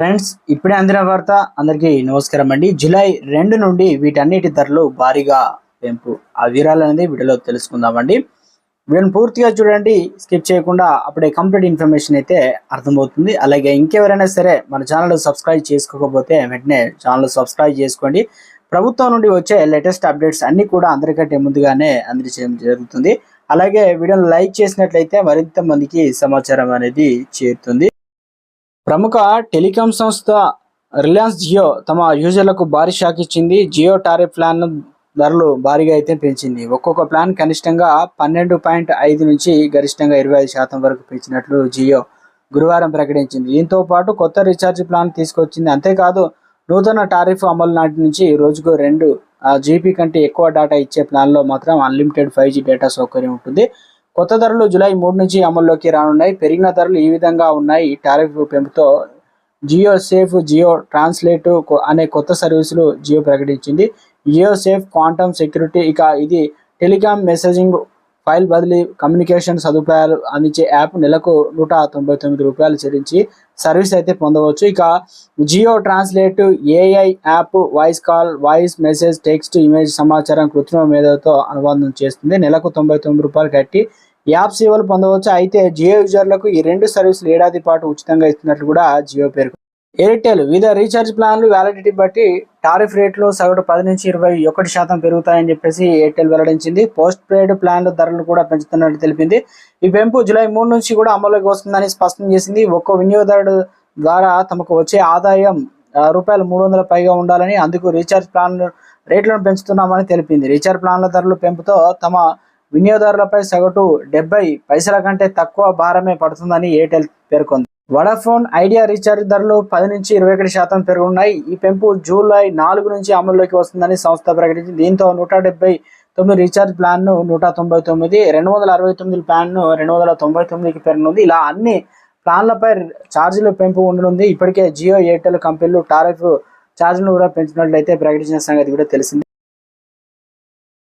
Friends ఇప్పుడే అందిన వార్త అందరికీ నమస్కారం అండి. జూలై రెండు నుండి వీటన్నిటి ధరలు భారీగా పెంపు. ఆ వివరాలు అనేది వీడియోలో తెలుసుకుందామండి. వీడియోని పూర్తిగా చూడండి స్కిప్ చేయకుండా అప్పుడే కంప్లీట్ ఇన్ఫర్మేషన్ అయితే అర్థమవుతుంది. అలాగే ఇంకెవరైనా సరే మన ఛానల్ సబ్స్క్రైబ్ చేసుకోకపోతే వెంటనే ఛానల్ సబ్స్క్రైబ్ చేసుకోండి. ప్రభుత్వం నుండి వచ్చే లేటెస్ట్ అప్డేట్స్ అన్ని కూడా అందరికంటే ముందుగానే అందజేయడం జరుగుతుంది. అలాగే వీడియోని లైక్ చేసినట్లయితే మరింత మందికి సమాచారం అనేది చేరుతుంది. ప్రముఖ టెలికాం సంస్థ రిలయన్స్ జియో తమ యూజర్లకు భారీ షాక్ ఇచ్చింది. జియో టారిఫ్ ప్లాన్ ధరలు భారీగా అయితే పెంచింది. ఒక్కొక్క ప్లాన్ కనిష్టంగా పన్నెండు పాయింట్ ఐదు నుంచి గరిష్టంగా ఇరవై ఐదు శాతం వరకు పెంచినట్లు జియో గురువారం ప్రకటించింది. దీంతో పాటు కొత్త రీఛార్జ్ ప్లాన్ తీసుకొచ్చింది. అంతేకాదు నూతన టారిఫ్ అమలు నాటి నుంచి రోజుకు రెండు జీబీ కంటే ఎక్కువ డేటా ఇచ్చే ప్లాన్లో మాత్రం అన్లిమిటెడ్ ఫైవ్ జీ డేటా సౌకర్యం ఉంటుంది. కొత్త ధరలు జూలై మూడు నుంచి అమల్లోకి రానున్నాయి. పెరిగిన ధరలు ఈ విధంగా ఉన్నాయి. టారిఫ్ పెంపుతో జియో సేఫ్ జియో ట్రాన్స్లేట్ అనే కొత్త సర్వీసులు జియో ప్రకటించింది. జియో సేఫ్ క్వాంటమ్ సెక్యూరిటీ ఇక ఇది టెలికాం మెసేజింగ్ ఫైల్ బదిలీ కమ్యూనికేషన్ సదుపాయాలు అందించే యాప్ నెలకు నూట తొంభై తొమ్మిది రూపాయలు చెల్లించి సర్వీస్ అయితే పొందవచ్చు. ఇక Jio translate AI app voice call voice message text image సమాచారం కృత్రిమ మేధతో అనుబంధం చేస్తుంది. నెలకు తొంభై తొమ్మిది రూపాయలు కట్టి యాప్ సేవలు పొందవచ్చు. అయితే జియో యూజర్లకు ఈ రెండు సర్వీసులు ఏడాది పాటు ఉచితంగా ఇస్తున్నట్లు కూడా జియో పేర్కొంది ఎయిర్టెల్ వివిధ రీఛార్జ్ ప్లాన్లు వ్యాలిడిటీ బట్టి టారిఫ్ రేట్లు సగటు పది నుంచి ఇరవై ఒకటి శాతం పెరుగుతాయని చెప్పేసి ఎయిర్టెల్ వెల్లడించింది. పోస్ట్ పెయిడ్ ప్లాన్ల ధరలు కూడా పెంచుతున్నట్టు తెలిపింది. ఈ పెంపు జూలై మూడు నుంచి కూడా అమల్లోకి వస్తుందని స్పష్టం చేసింది. ఒక్కో వినియోగదారుడు ద్వారా తమకు వచ్చే ఆదాయం రూపాయలు మూడు వందల పైగా ఉండాలని అందుకు రీఛార్జ్ ప్లాన్ రేట్లను పెంచుతున్నామని తెలిపింది. రీఛార్జ్ ప్లాన్ల ధరలు పెంపుతో తమ వినియోగదారులపై సగటు డెబ్బై పైసల కంటే తక్కువ భారమే పడుతుందని ఎయిర్టెల్ పేర్కొంది. వడాఫోన్ ఐడియా రీఛార్జ్ ధరలు పది నుంచి ఇరవై ఒకటి శాతం పెరుగున్నాయి. ఈ పెంపు జూలై నాలుగు నుంచి అమల్లోకి వస్తుందని సంస్థ ప్రకటించింది. దీంతో నూట డెబ్బై తొమ్మిది రీఛార్జ్ ప్లాన్ను నూట తొంభై తొమ్మిది రెండు వందల అరవై తొమ్మిది ప్లాన్ను రెండు వందల తొంభై తొమ్మిదికి పెరగనుంది. ఇలా అన్ని ప్లాన్లపై ఛార్జీలు పెంపు ఉండనుంది. ఇప్పటికే జియో ఎయిర్టెల్ కంపెనీలు టారిఫ్ ఛార్జీలు కూడా పెంచినట్లయితే ప్రకటించిన సంగతి కూడా తెలిసింది.